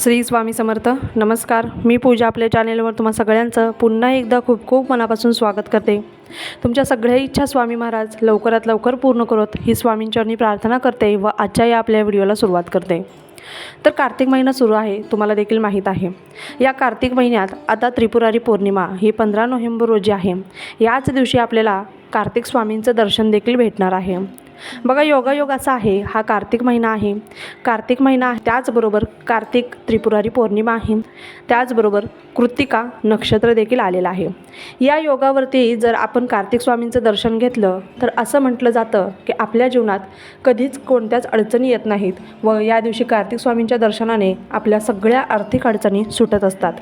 श्री स्वामी समर्थ. नमस्कार. मी पूजा आपल्या चॅनेलवर तुम्हा सगळ्यांचं पुन्हा एकदा खूप खूप मनापासून स्वागत करते. तुमच्या सगळ्या इच्छा स्वामी महाराज लवकरात लवकर पूर्ण करत ही स्वामींचरणी प्रार्थना करते व आजच्या या आपल्या व्हिडिओला सुरुवात करते. तर कार्तिक महिना सुरू आहे तुम्हाला देखील माहीत आहे. या कार्तिक महिन्यात आता त्रिपुरारी पौर्णिमा ही पंधरा नोव्हेंबर रोजी आहे. याच दिवशी आपल्याला कार्तिक स्वामींचं दर्शन देखील भेटणार आहे. बघा योगायोग असा आहे हा कार्तिक महिना आहे. कार्तिक महिना त्याचबरोबर कार्तिक त्रिपुरारी पौर्णिमा आहे. त्याचबरोबर कृत्तिका नक्षत्र देखील आलेलं आहे. या योगावरती जर आपण कार्तिक स्वामींचं दर्शन घेतलं तर असं म्हटलं जातं की आपल्या जीवनात कधीच कोणत्याच अडचणी येत नाहीत व या दिवशी कार्तिक स्वामींच्या दर्शनाने आपल्या सगळ्या आर्थिक अडचणी सुटत असतात.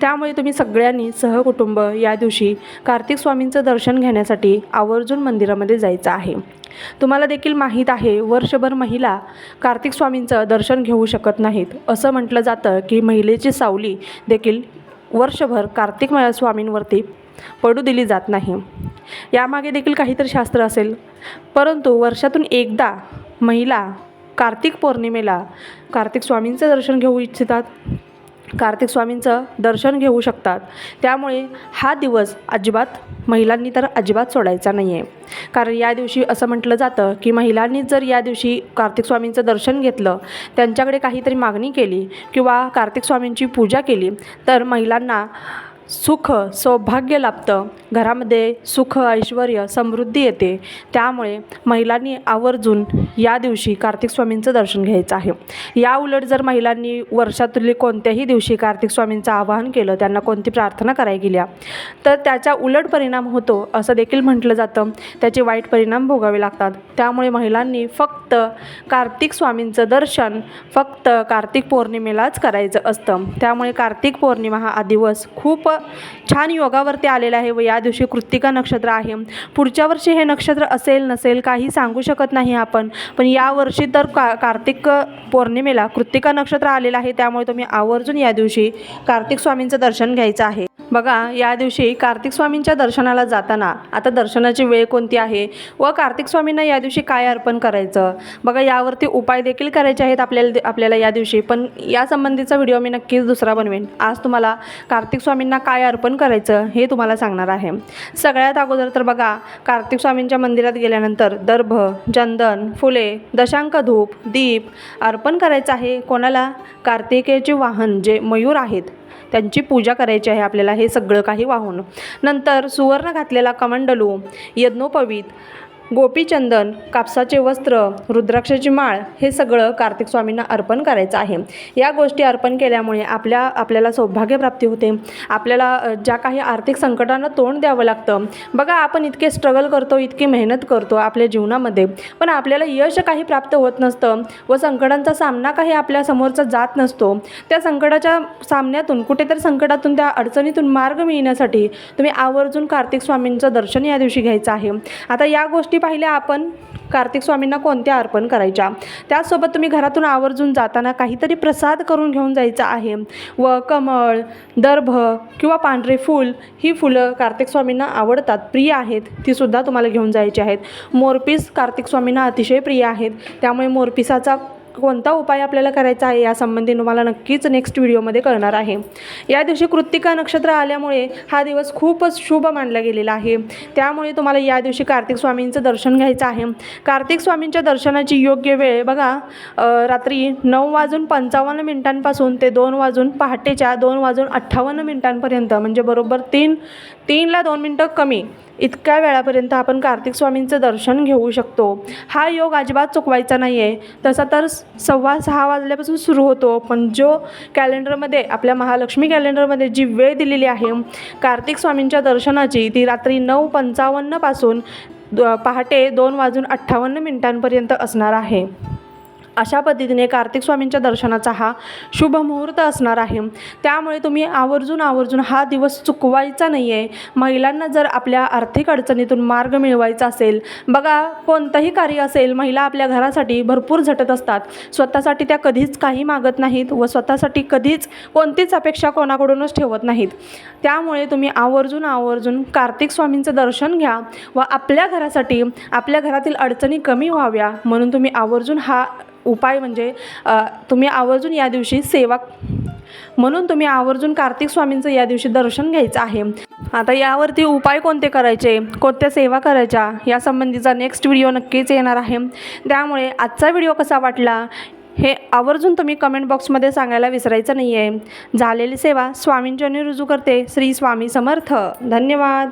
त्यामुळे तुम्ही सगळ्यांनी सहकुटुंब या दिवशी कार्तिक स्वामींचं दर्शन घेण्यासाठी आवर्जून मंदिरामध्ये जायचं आहे. तुम्हाला देखील माहीत आहे वर्षभर महिला कार्तिक स्वामींचं दर्शन घेऊ शकत नाहीत. असं म्हटलं जातं की महिलेची सावली देखील वर्षभर कार्तिक स्वामींवरती पडू दिली जात नाही. यामागे देखील काहीतरी शास्त्र असेल. परंतु वर्षातून एकदा महिला कार्तिक पौर्णिमेला कार्तिक स्वामींचं दर्शन घेऊ इच्छितात. कार्तिक स्वामींचं दर्शन घेऊ शकतात. त्यामुळे हा दिवस अजिबात महिलांनी तर अजिबात सोडायचा नाही आहे कारण या दिवशी असं म्हटलं जातं की महिलांनी जर या दिवशी कार्तिक स्वामींचं दर्शन घेतलं त्यांच्याकडे काहीतरी मागणी केली किंवा कार्तिक स्वामींची पूजा केली तर महिलांना सुख सौभाग्य लाभतं. घरामध्ये सुख ऐश्वर समृद्धी येते. त्यामुळे महिलांनी आवर्जून या दिवशी कार्तिक स्वामींचं दर्शन घ्यायचं आहे. या उलट जर महिलांनी वर्षातले कोणत्याही दिवशी कार्तिक स्वामींचं आवाहन केलं त्यांना कोणती प्रार्थना करायला गेल्या तर त्याचा उलट परिणाम होतो असं देखील म्हटलं जातं. त्याचे वाईट परिणाम भोगावे लागतात. त्यामुळे महिलांनी फक्त कार्तिक स्वामींचं दर्शन फक्त कार्तिक पौर्णिमेलाच करायचं असतं. त्यामुळे कार्तिक पौर्णिमा हा दिवस खूप छान योगावरती आलेला आहे व या दिवशी कृत्तिका नक्षत्र आहे. पुढच्या वर्षी हे नक्षत्र असेल नसेल काही सांगू शकत नाही आपण पण या वर्षी तर का कार्तिक पौर्णिमेला कृत्तिका नक्षत्र आलेलं आहे. त्यामुळे तुम्ही आवर्जून या दिवशी कार्तिक स्वामींचं दर्शन घ्यायचं आहे. बघा या दिवशी कार्तिक स्वामींच्या दर्शनाला जाताना आता दर्शनाची वेळ कोणती आहे व कार्तिक स्वामींना या दिवशी काय अर्पण करायचं? बघा यावरती उपाय देखील करायचे आहेत आपल्याला आपल्याला या दिवशी. पण या संबंधीचा व्हिडिओ मी नक्कीच दुसरा बनवेन. आज तुम्हाला कार्तिक स्वामींना काय अर्पण करायचं हे तुम्हाला सांगणार आहे. सगळ्यात अगोदर तर बघा कार्तिक स्वामींच्या मंदिरात गेल्यानंतर दर्भ चंदन फुल दशांक धूप दीप अर्पण करायचं आहे. कोणाला? कार्तिकेचे वाहन जे मयूर आहेत त्यांची पूजा करायची आहे आपल्याला हे सगळं काही वाहून. नंतर सुवर्ण घातलेला कमंडलू यज्ञोपवीत गोपीचंदन कापसाचे वस्त्र रुद्राक्षाची माळ हे सगळं कार्तिक स्वामींना अर्पण करायचं आहे. या गोष्टी अर्पण केल्यामुळे आपल्या आपल्याला सौभाग्यप्राप्ती होते. आपल्याला ज्या काही आर्थिक संकटांना तोंड द्यावं लागतं. बघा आपण इतके स्ट्रगल करतो इतकी मेहनत करतो आपल्या जीवनामध्ये पण आपल्याला यश काही प्राप्त होत नसतं व संकटांचा सामना काही आपल्या समोरचा जात नसतो. त्या संकटाच्या सामन्यातून कुठेतरी संकटातून त्या अडचणीतून मार्ग मिळण्यासाठी तुम्ही आवर्जून कार्तिक स्वामींचं दर्शन या दिवशी घ्यायचं आहे. आता या गोष्टी पाहिल्या आपण कार्तिक स्वामींना कोणत्या अर्पण करायच्या? त्याचसोबत तुम्ही घरातून आवर्जून जाताना काहीतरी प्रसाद करून घेऊन जायचं आहे. व कमळ दर्भ किंवा पांढरे फूल ही फुलं कार्तिक स्वामींना आवडतात प्रिय आहेत तीसुद्धा तुम्हाला घेऊन जायची आहेत. मोरपीस कार्तिक स्वामींना अतिशय प्रिय आहेत. त्यामुळे मोरपिसाचा कोणता उपाय आपल्याला करायचा आहे यासंबंधी तुम्हाला नक्कीच नेक्स्ट व्हिडिओमध्ये कळणार आहे. या दिवशी कृत्तिका नक्षत्र आल्यामुळे हा दिवस खूपच शुभ मानला गेलेला आहे. त्यामुळे तुम्हाला या दिवशी कार्तिक स्वामींचं दर्शन घ्यायचं आहे. कार्तिक स्वामींच्या दर्शनाची योग्य वेळ बघा रात्री नऊ वाजून पंचावन्न मिनिटांपासून ते दोन वाजून पहाटेच्या दोन वाजून अठ्ठावन्न मिनिटांपर्यंत म्हणजे बरोबर तीन तीनला दोन मिनटं कमी. इतक्या वेळापर्यंत आपण कार्तिक स्वामींचं दर्शन घेऊ शकतो. हा योग अजिबात चुकवायचा नाही आहे तसा तर सव्वा सहा वाजल्यापासून सुरू होतो पण जो कॅलेंडरमध्ये आपल्या महालक्ष्मी कॅलेंडरमध्ये जी वेळ दिलेली आहे कार्तिक स्वामींच्या दर्शनाची ती रात्री नऊ पंचावन्नपासून द- पहाटे दोन वाजून अठ्ठावन्न मिनिटांपर्यंत असणार आहे. अशा पद्धतीने कार्तिक स्वामींच्या दर्शनाचा हा शुभ मुहूर्त असणार आहे. त्यामुळे तुम्ही आवर्जून आवर्जून हा दिवस चुकवायचा नाही आहे महिलांना जर आपल्या आर्थिक अडचणीतून मार्ग मिळवायचा असेल बघा कोणतंही कार्य असेल महिला आपल्या घरासाठी भरपूर झटत असतात. स्वतःसाठी त्या कधीच काही मागत नाहीत व स्वतःसाठी कधीच कोणतीच अपेक्षा कोणाकडूनच ठेवत नाहीत. त्यामुळे तुम्ही आवर्जून आवर्जून कार्तिक स्वामींचं दर्शन घ्या व आपल्या घरासाठी आपल्या घरातील अडचणी कमी व्हाव्या म्हणून तुम्ही आवर्जून हा उपाय म्हणजे तुम्ही आवर्जून या दिवशी सेवा म्हणून तुम्ही आवर्जून कार्तिक स्वामींचं या दिवशी दर्शन घ्यायचं आहे. आता यावरती उपाय कोणते करायचे? कोणत्या सेवा करायच्या? यासंबंधीचा नेक्स्ट व्हिडिओ नक्कीच येणार आहे. त्यामुळे आजचा व्हिडिओ कसा वाटला? हे आवर्जून तुम्ही कमेंट बॉक्समध्ये सांगायला विसरायचं नाही आहे झालेली सेवा स्वामींच्या रुजू करते. श्री स्वामी समर्थ. धन्यवाद.